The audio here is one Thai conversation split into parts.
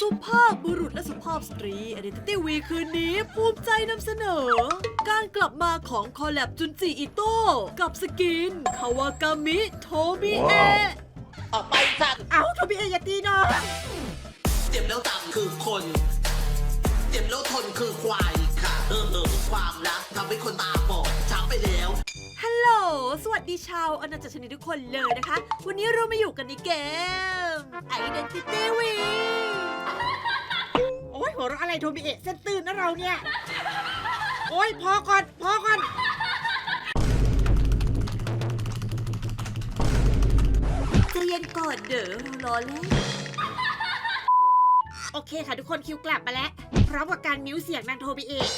สุภาพบุรุษและสุภาพสตรี Identity Week คืนนี้ภูมิใจนำเสนอ การกลับมาของคอลแลบจุนจิอิโต้กับสกิน คาวากามิ โทมิเอะออกไปสัตว์เอาโทบี้เอยาตีน้องเจ็บแล้วจำคือคน เจ็บแล้วทนคือควายค่ะเออเออความรักทำให้คนตาบอดช้ำไปแล้ว ฮัลโหล สวัสดีชาวอาณาจักรชนิดทุกคนเลยนะคะ วันนี้เรามาอยู่กันในเกม Identity Week โอ้ยหัวเราะอะไรโทบี้เอะเส้นตื่นนะเราเนี่ย โอ้ยพอก่อนพอก่อนใจเย็นก่อนเด้อเรารอเล่นโอเคค่ะทุกคนคิวกลับมาแล้วพร้อมกับการมิวเสียงนางโทบี้เอะ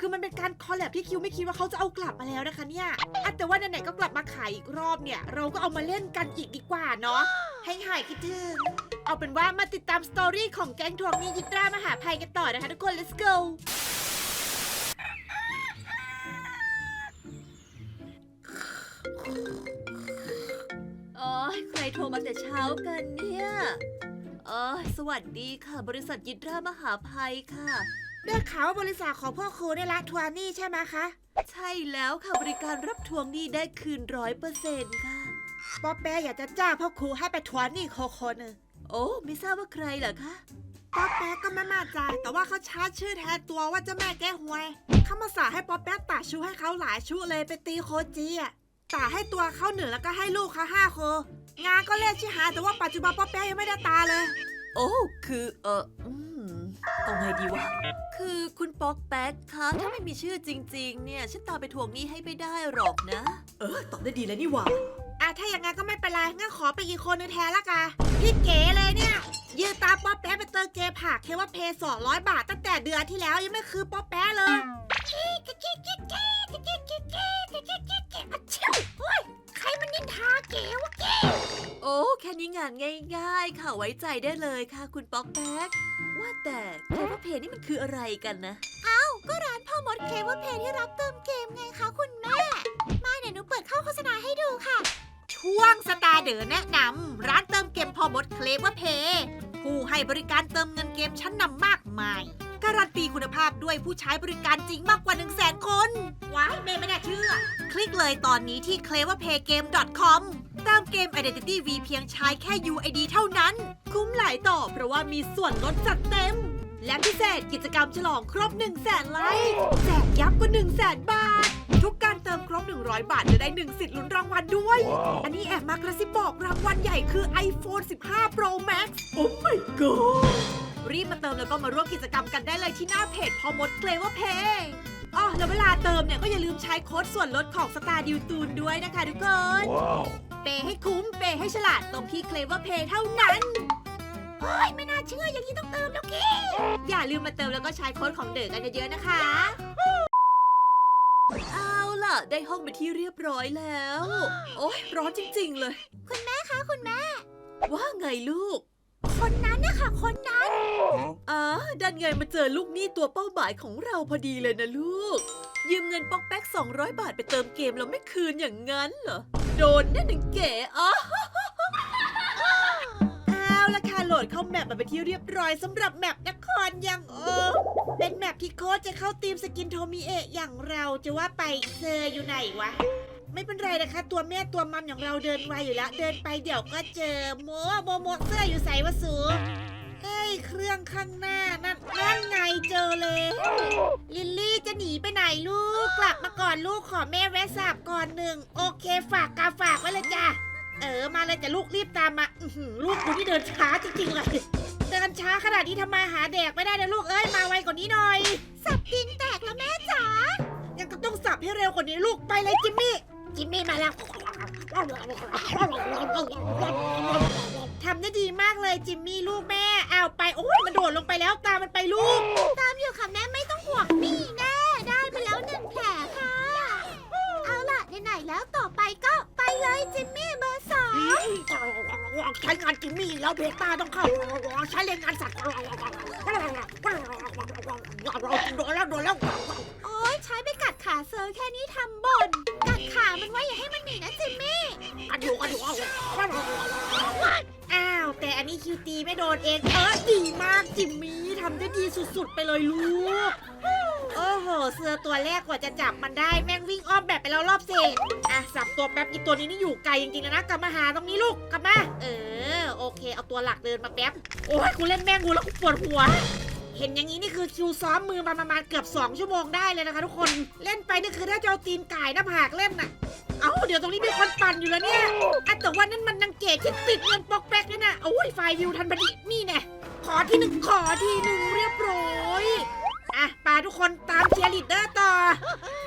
คือมันเป็นการคอลแลบที่คิวไม่คิดว่าเขาจะเอากลับมาแล้วนะคะเนี่ยอะแต่ว่าไหนๆก็กลับมาขายอีกรอบเนี่ย เราก็เอามาเล่นกันอีกดีกว่าเนาะให้หายคิดถึงเอาเป็นว่ามาติดตามสตอรี่ของแก๊งทวงหนี้ยิตรามหาภัยกันต่อนะคะทุกคน let's go โอ้ยใครโทรมาแต่เช้ากันเนี่ยอ้ยสวัสดีค่ะ บริษัทยิตรามหาภัยค่ะ ได้ข่าวว่าบริษัทของพ่อครูได้ละทวงหนี้ใช่ไหมคะ ใช่แล้วค่ะบริการรับทวงหนี้ได้คืนร้อยเปอร์เซ็นต์ค่ะ ป๊อปแปะอยากจะจ้างพ่อครูให้ไปทวงหนี้โคโคนงโอ้ไม่ทราบว่าใครเหรอคะ ป๊อปแปะก็ไม่มาจ่ายแต่ว่าเขาชาร์จชื่อแทนตัวว่าเจ้าแม่แก้หวยเขามาสาให้ป๊อปแปะตาชูให้เขาหลายชุเลยไปตีโคจีอะตาให้ตัวเขาหนึ่งแล้วก็ให้ลูกเขาห้าโค งานก็เล่นชื่อหาแต่ว่าปัจจุบันป๊อปแปะยังไม่ได้ตาเลย โอ้คือเอออืม เอาไงดีวะ คือคุณป๊อกแป๊กคะถ้าไม่มีชื่อจริง ๆ เนี่ย ฉันตามไปทวงหนี้ให้ไม่ได้หรอกนะ เออ ตอบได้ดีแล้วนี่หว่า อะถ้าอย่างงั้นก็ไม่เป็นไร งั้นขอไปอีกคนนึงแทนละกันพี่เก๋เลยเนี่ย ยืนตามป๊อปแป๊ะไปเติมเกมผักเคว่าเพย์สองร้อยบาทตั้งแต่เดือนที่แล้วยังไม่คือป๊อปแป๊ะเลยโอ้ยใครมันนินทาเก๋วะเก๋โอ้ แค่นี้งานง่าย ๆ ค่ะไว้ใจได้เลยค่ะ คุณป๊อกแป๊กว่า แต่เคเบิลเพย์นี่มันคืออะไรกันนะก็ร้านพ่อมดเคว่าเพย์ที่รับเติมเกมไงคะคุณแม่ มาเดี๋ยวหนูเปิดเข้าโฆษณาให้ดูค่ะ ช่วงสตาร์เดอแนะนำร้านเติมเกมพ่อมดเคลเวอร์เพย์ผู้ให้บริการเติมเงินเกมชั้นนำมากมาย การันตีคุณภาพด้วยผู้ใช้บริการจริงมากกว่า 1 0 0 0 0แสนคน ว้ายเมย์ไม่น่าเชื่อ คลิกเลยตอนนี้ที่ cleverpaygame.com ตามเกม Identity V เพียงใช้แค่ UID เท่านั้น คุ้มหลายต่อเพราะว่ามีส่วนลดจัดเต็ม และพิเศษกิจกรรมฉลองครบ 1 0 0 0 0แสนไลค์แจกยับกว่า 1 0 0 0 0แสนบาท ทุกการเติมครบ 100 บาทจะได้ 1 สิทธิ์ลุ้นรางวัลด้วย อันนี้แอบมากระซิบบอกรางวัลใหญ่คือ iPhone 15 Pro Max โอ้ my god รีบมาเติมแล้วก็มาร่วมกิจกรรมกันได้เลยที่หน้าเพจพอมดเคลว่าเพย์อ๋อแล้วเวลาเติมเนี่ยก็อย่าลืมใช้โค้ดส่วนลดของสตาร์ดิวตูนด้วยนะคะทุกคนเปย์ให้คุ้ม เปย์ให้ฉลาดตรงที่เคลว่าเพย์เท่านั้นโอ้ย ไม่น่าเชื่ออย่างนี้ต้องเติมแล้วกีอย่าลืมมาเติมแล้วก็ใช้โค้ดของเด๋อกันเยอะๆนะคะ เอาล่ะ ได้ห้องไปนที่เรียบร้อยแล้ว โอ้ยร้อนจริงๆเลย คุณแม่คะ คุณแม่ ว่าไงลูก คนนั้นนะคะคนนั้น อ๋อดันไงมาเจอลูกหนี้ตัวเป้าหมายของเราพอดีเลยนะลูก ยืมเงินป๊อกแป๊ก200 บาทไปเติมเกมแล้วไม่คืนอย่างนั้นเหรอ โดนแน่หนึ่งเก๋อ๋อเอาละค่ะโหลดเข้าแมปมาเป็นที่เรียบร้อยสำหรับแมปนครยังเออ เป็นแมปที่โค้ชจะเข้าทีมสกินโทมิเอะอย่างเราจะว่าไปเซอร์อยู่ไหนวะ ไม่เป็นไรนะคะ ตัวแม่ตัวมัมอย่างเราเดินไวอยู่แล้ว เดินไปเดี๋ยวก็เจอโมโมโมเสื้ออยู่ใส่วะสู เอ้ยเครื่องข้างหน้านั่นนั่นไงเจอเลยลิลลี่จะหนีไปไหนลูกกลับมาก่อนลูกขอแม่แวะสาบก่อนหนึ่งโอเคฝากกาฝากไว้เลยจ้ะเออมาเลยจะลูกรีบตามมาอื้อหือลูกกูที่เดินช้าจริงๆเลยเดินช้าขนาดนี้ทำมาหาแดกไม่ได้นะลูกเอ้ยมาไวกว่านี้หน่อย สับดินแตกแล้วแม่จ๋ายังก็ต้องสับให้เร็วกว่านี้ลูกไปเลยจิมมี่จิมมี่มาแล้ว ทำได้ดีมากเลยจิมมี่ลูกแม่เอาไปโอ้ยมันโดดลงไปแล้วตามมันไปลูก ตามอยู่ค่ะแม่ไม่ต้องห่วงนี่แน่ได้ไปแล้วหนึ่งแผลค่ะ เอาล่ะไหนๆแล้วต่อไปก็ไปเลยจิมมี่เบอร์สองใช้งานจิมมี่แล้วเบต้าต้องเข้าใช้แรงงานสัตว์โดนแล้วโดนแล้วโอ้ยใช้ไปกัดขาเซอร์แค่นี้ทำบ่นกัดขามันไว้อย่าให้มันหนีนะจิมมี่กันอยู่กันอยู่อ้าวแต่ อันนี้คิวตีไม่โดนเอง เออดีมากจิมมี่ทำได้ดีสุดๆ ไปเลยลูก โอ้โห เสือตัวแรกกว่าจะจับมันได้แม่งวิ่งอ้อมแบบไปแล้วรอบเศษอะสับตัวแป๊บอีตัวนี้นี่อยู่ไกลจริงๆเลยนะกลับมาหาตรงนี้ลูกกลับมา เออ โอเค เอาตัวหลักเดินมาแป๊บ โอ้ยกูเล่นแม่งกูแล้วกูปวดหัวเห็นอย่างนี้นี่คือคิวซ้อมมือมาประมาณเกือบ 2 ชั่วโมงได้เลยนะคะทุกคน เล่นไปนี่คือถ้าจะเอาตีนไก่หน้าผากเล่นน่ะ เอาเดี๋ยวตรงนี้มีคนปั่นอยู่แล้วเนี่ยอะแต่ว่านั่นมันนางเกตที่ติดเงินปอกแป๊กนี่นะโอ้ยไฟล์วิวทันพอดีนี่แน่ขอที่หนึ่งขอที่หนึ่งเรียบร้อยอะปาทุกคนตามเชียร์ลีดเดอร์ต่อ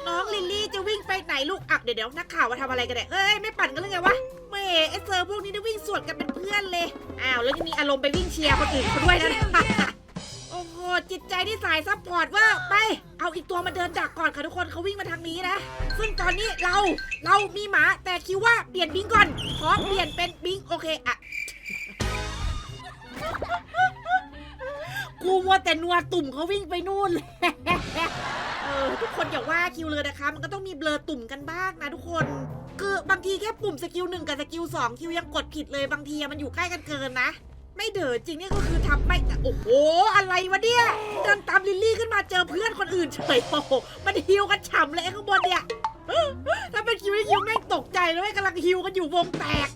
น้องลิลลี่จะวิ่งไปไหนลูกอะเดี๋ยวเดี๋ยวนักข่าวมาทำอะไรกันเนี่ยเอ้ยไม่ปั่นกันเลยไงวะเม่ไอเซอร์พวกนี้ได้วิ่งสวนกันเป็นเพื่อนเลยอ้าวแล้วยังมีอารมณ์ไปวิ่งเชียร์คนอื่นเขาด้วยนะ โอ้โหจิตใจที่สายซัพพอร์ตว่าไป เอาอีกตัวมาเดินดักก่อนค่ะทุกคนเขาวิ่งมาทางนี้นะ ซึ่งตอนนี้เราเรามีหมาแต่คิดว่าเปลี่ยนบิงก่อน ขอเปลี่ยนเป็นบิงโอเคอะกูมัวแต่นัวตุ่มเขาวิ่งไปนู่นเลยเออทุกคนอย่าว่าคิวเลยนะคะ มันก็ต้องมีเบลอตุ่มกันบ้างนะทุกคน คือบางทีแค่ปุ่มสกิลหนึ่งกับสกิลสองคิวยังกดผิดเลยบางทีมันอยู่ใกล้กันเกินนะ ไม่เด๋อจริงเนี่ยก็คือทำไม่โอ้โหอะไรวะเนี่ยเดินตามลิลลี่ขึ้นมาเจอเพื่อนคนอื่นเฉยโอ้โหมันฮิวกันฉ่ำเลยข้างบนเนี่ยถ้าเป็นคิวนี่คิวแม่งตกใจเลยว้ยกำลังฮิวกันอยู่วงแตก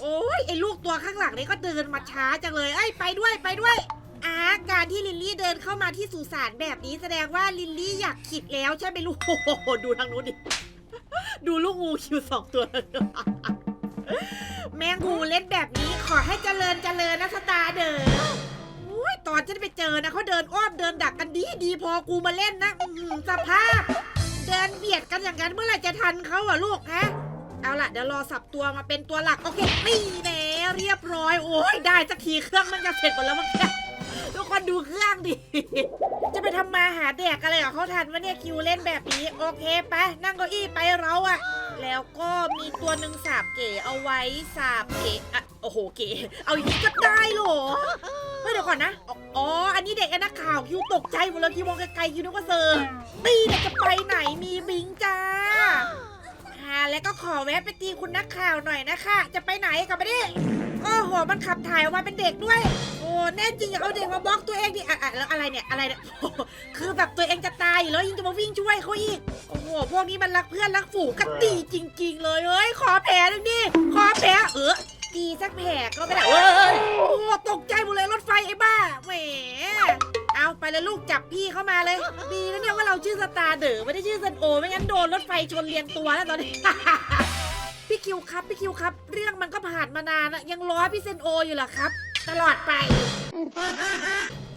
โอ้ยไอ้ลูกตัวข้างหลังนี่ก็เดินมาช้าจังเลยไอ้ไปด้วยไปด้วยอาการที่ลิลลี่เดินเข้ามาที่สุสานแบบนี้แสดงว่าลิลลี่อยากขิดแล้วใช่ไหมลูกโอ้โหดูทางนู้นดิดูลูกงูคิวสองตัว มงงูเล่นแบบนี้ขอให้เจริญเจริญนะสตาร์เดออุ้ยตอนฉันไปเจอนะเขาเดินอ้อมเดินดักกันดีดีพอกูมาเล่นนะอื้อหือสภาพ เดินเบียดกันอย่างนั้นเมื่อไหร่จะทันเขาอะลูกฮะ เอาล่ะเดี๋ยวรอสับตัวมาเป็นตัวหลัก โอเคนี่แน่เรียบร้อย โอ้ยได้สักทีเครื่องมันจะเสร็จหมดแล้วมั้งเนี่ยทุกคนดูเครื่องดิ จะไปทำมาหาแดกอะไรกับเขาทันวะเนี่ยคิวเล่นแบบนี้ โอเคไปนั่งเก้าอี้ไปเราอะ แล้วก็มีตัวหนึ่งสาบเก๋เอาไว้สาบเก๋อะโอ้โหเก๋เอาอย่างนี้ก็ได้เหรอเฮ้ยเดี๋ยวก่อนนะ อ๋อ อันนี้เด็กไอ้นักข่าวคิวตกใจหมดเลยคิวมองไกลๆคิวนึกว่าเซอร์ตีเนี่ยจะไปไหนมีบิงจ้าค่ะแล้วก็ขอแวะไปตีคุณนักข่าวหน่อยนะคะ จะไปไหนกลับมาดิโอ้โหมันขับถ่ายออกมาเป็นเด็กด้วย แน่จริงอย่าเอาเด็กมาบล็อกตัวเองดิอะอะแล้วอะไรเนี่ยอะไรเนี่ยโอ้โหคือแบบตัวเองจะตายอยู่แล้วยังจะมาวิ่งช่วยเขาอีกโอ้โหพวกนี้มันรักเพื่อนรักฝูงกันตีจริง ๆ เลยเอ้ยขอแผลหนึ่งดิขอแผลเออตีสักแผลก็ไม่ได้เว้ยโอ้โหตกใจหมดเลยรถไฟไอ้บ้าแหมเอาไปเลยลูกจับพี่เข้ามาเลยดีนะเนี่ยว่าเราชื่อสตาร์เดอไม่ได้ชื่อซันโอไม่งั้นโดนรถไฟชนเรียงตัวแล้วตอนนี้ พี่คิวครับพี่คิวครับ เรื่องมันก็ผ่านมานานอะยังล้อพี่เซนโออยู่เหรอครับ ตลอดไป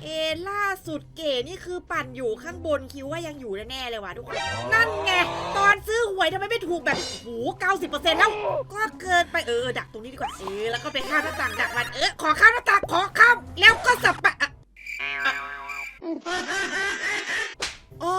เอล่าสุดเก๋นี่คือปั่นอยู่ข้างบนคิวว่ายังอยู่แน่ๆเลยว่ะทุกคน นั่นไง ตอนซื้อหวยทำไมไม่ถูกแบบโอ้โหเก้าสิบเปอร์เซ็นต์แล้ว ก็เกินไปเออดักตรงนี้ดีกว่าเออแล้วก็ไปข้ามหน้าต่างดักมันเออขอข้ามหน้าต่างขอข้ามแล้วก็สับปะอะอะโอ้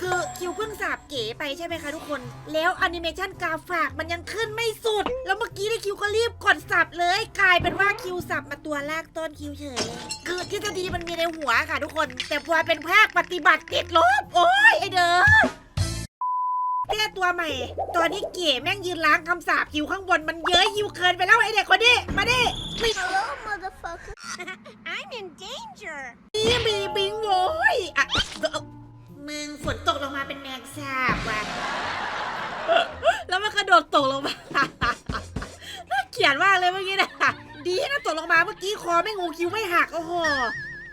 คือคิวเพิ่งสาบเก๋ไปใช่ไหมคะทุกคน แล้วแอนิเมชันกราฝากมันยังขึ้นไม่สุด แล้วเมื่อกี้ได้คิวก็รีบกดสับเลย กลายเป็นว่าคิวสับมาตัวแรกต้นคิวเฉยคือทฤษฎีมันมีในหัวค่ะทุกคน แต่พอเป็นภาคปฏิบัติติดลบโอ้ยไอเด้อแก้ตัวใหม่ ตอนนี้เก๋แม่งยืนล้างคำสาปคิวข้างบนมันเย้ยคิวเคินไปแล้วไอเด็กคนนี้ มาดิไม่ Hello, motherfucker. I'm in danger. นี่มีบิงโว้ยอะ ไม่หักโอ้โห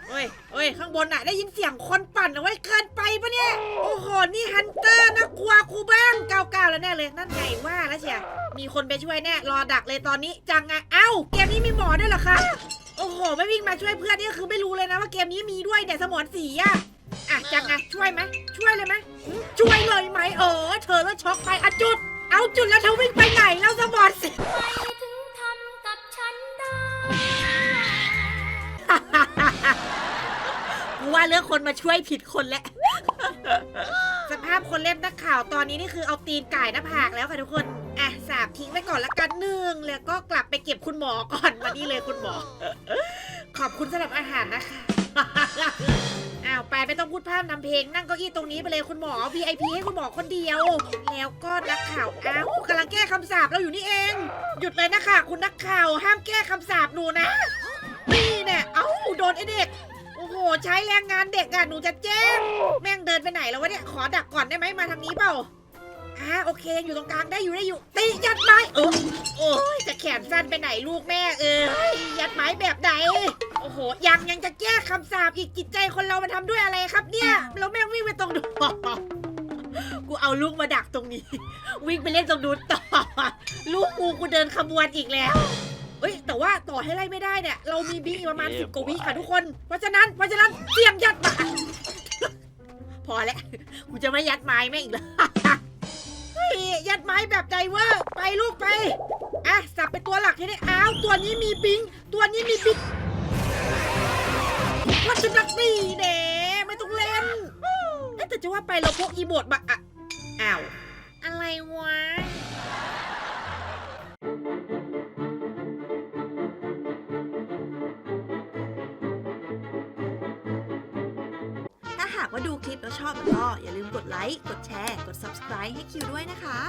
เฮ้ยเฮ้ย ข้างบนน่ะ ได้ยินเสียงคนปั่นเอาไว้เกินไปปะเนี่ย โอ้โห นี่ฮันเตอร์นะกลัวครูบ้างเก้าเก้าแล้วแน่เลย นั่นไงว่าแล้วเชียมีคนไปช่วยแน่ รอดักเลยตอนนี้ จังไงเอ้า เกมนี้มีหมอด้วยเหรอคะ โอ้โห ไม่วิ่งมาช่วยเพื่อนนี่คือไม่รู้เลยนะว่าเกมนี้มีด้วยเนี่ยสมอนสีอะอะ จังไงช่วยไหมช่วยเลยไหมช่วยเลยไหมเออ เธอแล้วช็อกไปอะจุด เอาจุดแล้วเธอวิ่งไปไหนแล้วสมอนสี เลือกคนมาช่วยผิดคนแล้ว สภาพคนเล่นนักข่าวตอนนี้นี่คือเอาตีนก่ายหน้าผากแล้วค่ะทุกคน อะสาบทิ้งไว้ก่อนละกันหนึ่งแล้วก็กลับไปเก็บคุณหมอก่อนมานี่เลยคุณหมอ ขอบคุณสำหรับอาหารนะคะ อ้าวไปไม่ต้องพูดพร่ำนำเพลง นั่งเก้าอี้ตรงนี้ไปเลยคุณหมอ VIP ให้คุณหมอคนเดียว แล้วก็นักข่าว อ้าวกำลังแก้คำสาปเราอยู่นี่เอง หยุดเลยนะคะคุณนักข่าว ห้ามแก้คำสาปหนูนะ นี่เนี่ยเอ้าโดนไอเด็ก หใช้แรงงานเด็กอะหนูจะแจ้ง แม่งเดินไปไหนแล้ววะเนี่ย ขอดักก่อนได้ไหมมาทางนี้เปล่าอ่าโอเค อยู่ตรงกลางได้อยู่ได้อยู่ ตียัดไม้เออโอ้ยจะแขนสั้นไปไหนลูกแม่เอ้ยยัดไม้แบบไหนโอ้โหยังยังจะแก้คำสาปอีกจิตใจคนเรามันทำด้วยอะไรครับเนี่ยแล้วแม่งวิ่งไปตรงนู้นกูเอาลูกมาดักตรงนี้ วิ่งไปเล่นตรงนู้นต่อลูกกูกูเดินขบวนอีกแล้ว เอ้ยแต่ว่าต่อให้ไล่ไม่ได้เนี่ย เรามีบิ๊กอีกประมาณสิบกว่าวิค่ะทุกคน เพราะฉะนั้นเพราะฉะนั้นเสียงยัดมา พอแล้วกูจะไม่ยัดไม้แม่งอีกแล้วเฮ้ยยัดไม้แบบไดเวอร์ ไปลูกไป อะ สับเป็นตัวหลักให้ได้อ้าว ตัวนี้มีบิง ตัวนี้มีบิ๊กวัชนักนี่แหน่ไม่ต้องเล่นเอ๊ะแต่จะว่าไปเราพกอีโมดมาอะอ้าว อะไรวะ อบก็อย่าลืมกดไลค์ กดแชร์ กด subscribe ให้คิวด้วยนะคะ